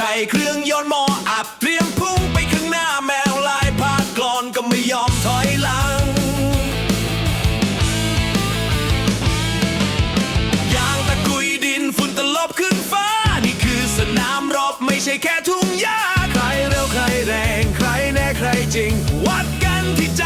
ใช้เครื่องยนต์มออับเตรียมพุ่งไปข้างหน้าแมวลายพาดกลอนก็ไม่ยอมถอยหลัง ยางตะกุยดินฝุ่นตลบขึ้นฟ้า นี่คือสนามรบไม่ใช่แค่ทุ่งหญ้า ใครเร็วใครแรง ใครแน่ใครจริง วัดกันที่ใจ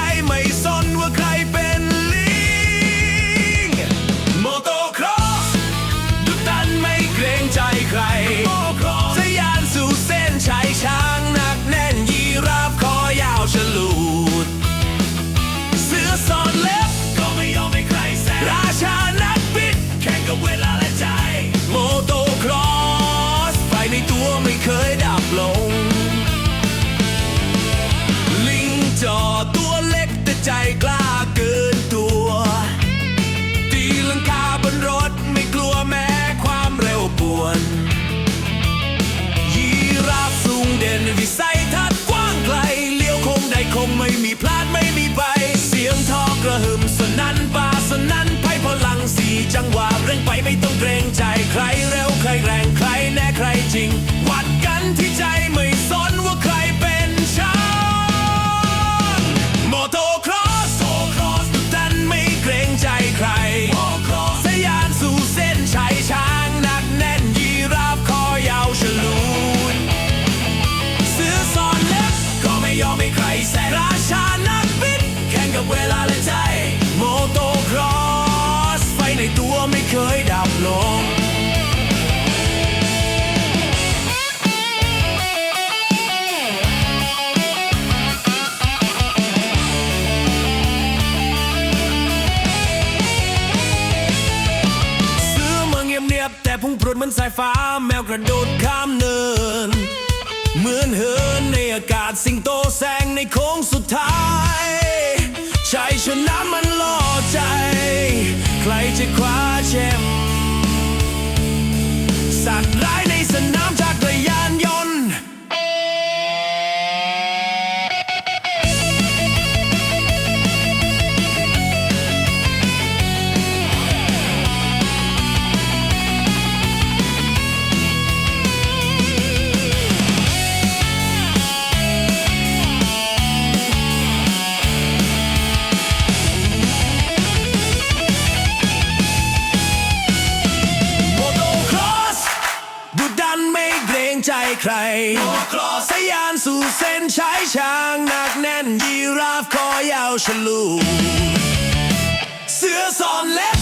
ไม่ต้องเกรงใจใครเร็วใครแรงใครแน่ใครจริง เหมือนสายฟ้าแมวกระโดดข้ามเนิน เหมือนเหินในอากาศสิงโตแสงในโค้งสุดท้ายชัยชนะมันล่อใจ ใครจะคว้าแชม ไม่เกรงใจใครสยานสู่เส้นชายช้างหนักแน่นยีราฟคอยาวฉลู เสือซอนเล็บ